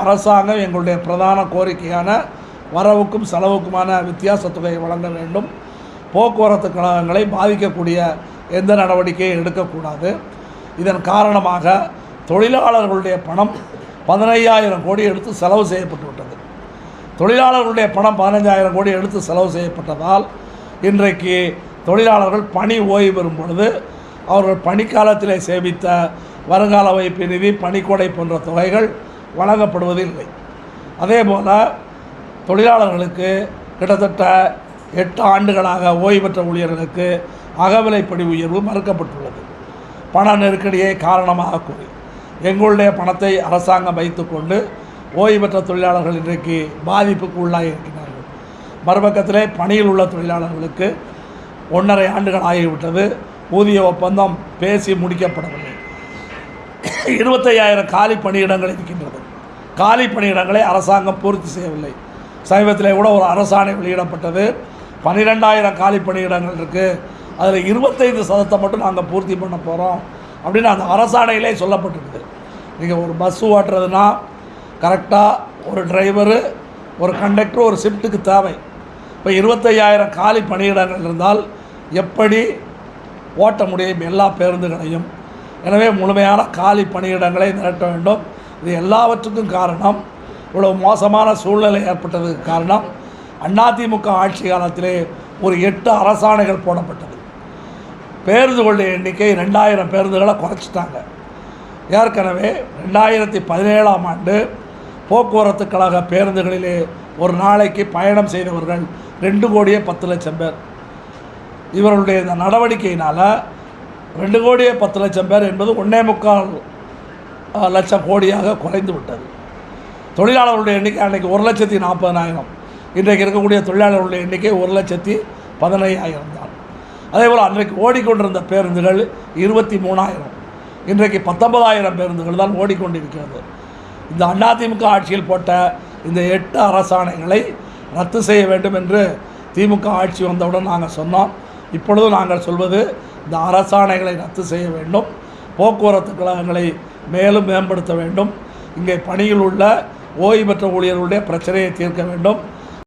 அரசாங்கம் எங்களுடைய பிரதான கோரிக்கையான வரவுக்கும் செலவுக்குமான வித்தியாச தொகையை வழங்க வேண்டும். போக்குவரத்து கழகங்களை பாதிக்கக்கூடிய எந்த நடவடிக்கையும் எடுக்கக்கூடாது. இதன் காரணமாக தொழிலாளர்களுடைய பணம் பதினையாயிரம் கோடி எடுத்து செலவு செய்யப்பட்டு விட்டது தொழிலாளர்களுடைய பணம் பதினஞ்சாயிரம் கோடி எடுத்து செலவு செய்யப்பட்டதால் இன்றைக்கு தொழிலாளர்கள் பணி ஓய்வு பெறும் பொழுது அவர்கள் பணிக்காலத்திலே சேமித்த வருங்கால வைப்பு நிதி பணிக்கொடை போன்ற தொகைகள் வழங்கப்படுவது இல்லை அதே போல் தொழிலாளர்களுக்கு கிட்டத்தட்ட எட்டு ஆண்டுகளாக ஓய்வு பெற்ற ஊழியர்களுக்கு அகவிலைப்படி உயர்வு மறுக்கப்பட்டுள்ளது. பண நெருக்கடியை காரணமாக கூறி எங்களுடைய பணத்தை அரசாங்கம் வைத்துக்கொண்டு ஓய்வு பெற்ற தொழிலாளர்கள் இன்றைக்கு பாதிப்புக்கு உள்ளாகி இருக்கிறார்கள். மறுபக்கத்திலே பணியில் உள்ள தொழிலாளர்களுக்கு ஒன்றரை ஆண்டுகள் ஆகிவிட்டது. ஊதிய ஒப்பந்தம் பேசி முடிக்கப்படவில்லை. இருபத்தையாயிரம் காலி பணியிடங்கள் இருக்கின்றன. காலி பணியிடங்களை அரசாங்கம் பூர்த்தி செய்யவில்லை. சமீபத்திலே கூட ஒரு அரசாணை வெளியிடப்பட்டது. பன்னிரெண்டாயிரம் காலி பணியிடங்கள் இருக்குது அதில் இருபத்தைந்து சதத்தை மட்டும் நாங்கள் பூர்த்தி பண்ண போகிறோம் அப்படின்னு அந்த அரசாணையிலே சொல்லப்பட்டிருக்குது நீங்கள் ஒரு பஸ் ஓட்டுறதுனா கரெக்டாக ஒரு டிரைவரு ஒரு கண்டக்டர் ஒரு ஷிஃப்ட்டுக்கு தேவை. இப்போ இருபத்தையாயிரம் காலி பணியிடங்கள் இருந்தால் எப்படி ஓட்ட முடியும்? எல்லா பேருந்துகளையும். எனவே முழுமையான காலி பணியிடங்களை நிரட்ட வேண்டும். இது எல்லாவற்றுக்கும் காரணம். இவ்வளவு மோசமான சூழ்நிலை ஏற்பட்டதுக்கு காரணம் அதிமுக ஆட்சி காலத்திலே ஒரு எட்டு அரசாணைகள் போடப்பட்டது. பேருந்துகளுடைய எண்ணிக்கை ரெண்டாயிரம் பேருந்துகளை குறைச்சிட்டாங்க. ஏற்கனவே ரெண்டாயிரத்தி பதினேழாம் ஆண்டு போக்குவரத்து கழக பேருந்துகளிலே ஒரு நாளைக்கு பயணம் செய்தவர்கள் ரெண்டு கோடியே பத்து லட்சம் பேர். இவர்களுடைய இந்த நடவடிக்கையினால் ரெண்டு கோடியே பத்து லட்சம் பேர் என்பது ஒன்றே முக்கால் லட்சம் கோடியாக குறைந்து விட்டது. தொழிலாளர்களுடைய எண்ணிக்கை அன்றைக்கி ஒரு லட்சத்தி நாற்பதனாயிரம் இன்றைக்கு இருக்கக்கூடிய தொழிலாளர்களுடைய எண்ணிக்கை ஒரு லட்சத்தி பதினையாயிரம் தான். அதே போல் அன்றைக்கு ஓடிக்கொண்டிருந்த பேருந்துகள் இருபத்தி மூணாயிரம். இன்றைக்கு பத்தொன்பதாயிரம் பேருந்துகள் தான் ஓடிக்கொண்டிருக்கிறது. இந்த அதிமுக ஆட்சியில் போட்ட இந்த எட்டு அரசாணைகளை ரத்து செய்ய வேண்டும் என்று திமுக ஆட்சி வந்தவுடன் நாங்கள் சொன்னோம். இப்பொழுதும் நாங்கள் சொல்வது இந்த அரசாணைகளை ரத்து செய்ய வேண்டும். போக்குவரத்து கழகங்களை மேலும் மேம்படுத்த வேண்டும். இங்கே பணியில் உள்ள ஓய்வு பெற்ற ஊழியர்களுடைய பிரச்சனையை தீர்க்க வேண்டும்.